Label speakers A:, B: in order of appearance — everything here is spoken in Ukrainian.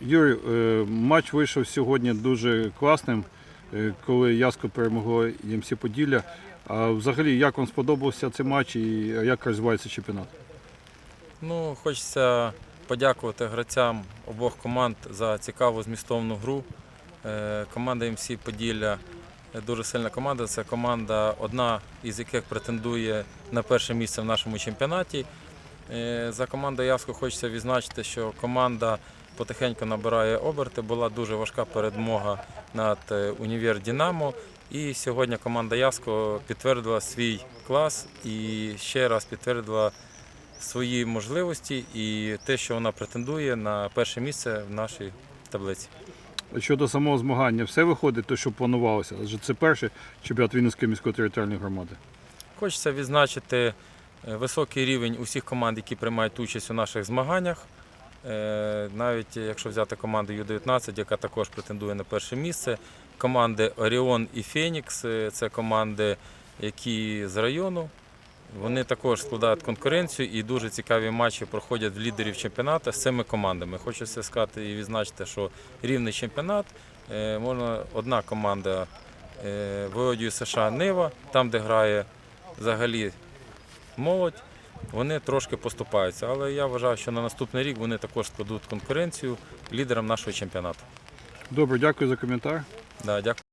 A: Юрій, е, матч вийшов сьогодні дуже класним, е, коли Яско перемогло ЄМС Поділля. А взагалі, як вам сподобався цей матч і як розвивається чемпіонат?
B: Ну, хочеться подякувати гравцям обох команд за цікаву змістовну гру. Е, Команда МС Поділля дуже сильна команда. Це команда, одна із яких претендує на перше місце в нашому чемпіонаті. За командою Яско хочеться відзначити, що команда потихеньку набирає оберти. Була дуже важка передмога над е, Універ Дінамо. І сьогодні команда Яско підтвердила свій клас і ще раз підтвердила свої можливості і те, що вона претендує на перше місце в нашій таблиці.
A: Щодо самого змагання, все виходить, те, що планувалося? Адже це перший чемпіонат Вінницької міської територіальної громади.
B: Хочеться відзначити е, високий рівень усіх команд, які приймають участь у наших змаганнях. Е, Навіть якщо взяти команду Ю-19, яка також претендує на перше місце, команди Оріон і Фенікс це команди, які з району. Вони також складають конкуренцію і дуже цікаві матчі проходять в лідерів чемпіонату з цими командами. Хочеться сказати і відзначити, що рівний чемпіонат. Е, Можна одна команда е, США Нива, там, де грає взагалі молодь, вони трошки поступаються. Але я вважаю, що на наступний рік вони також складуть конкуренцію лідерам нашого чемпіонату.
A: Добре, дякую за коментар.
B: Да, дякую.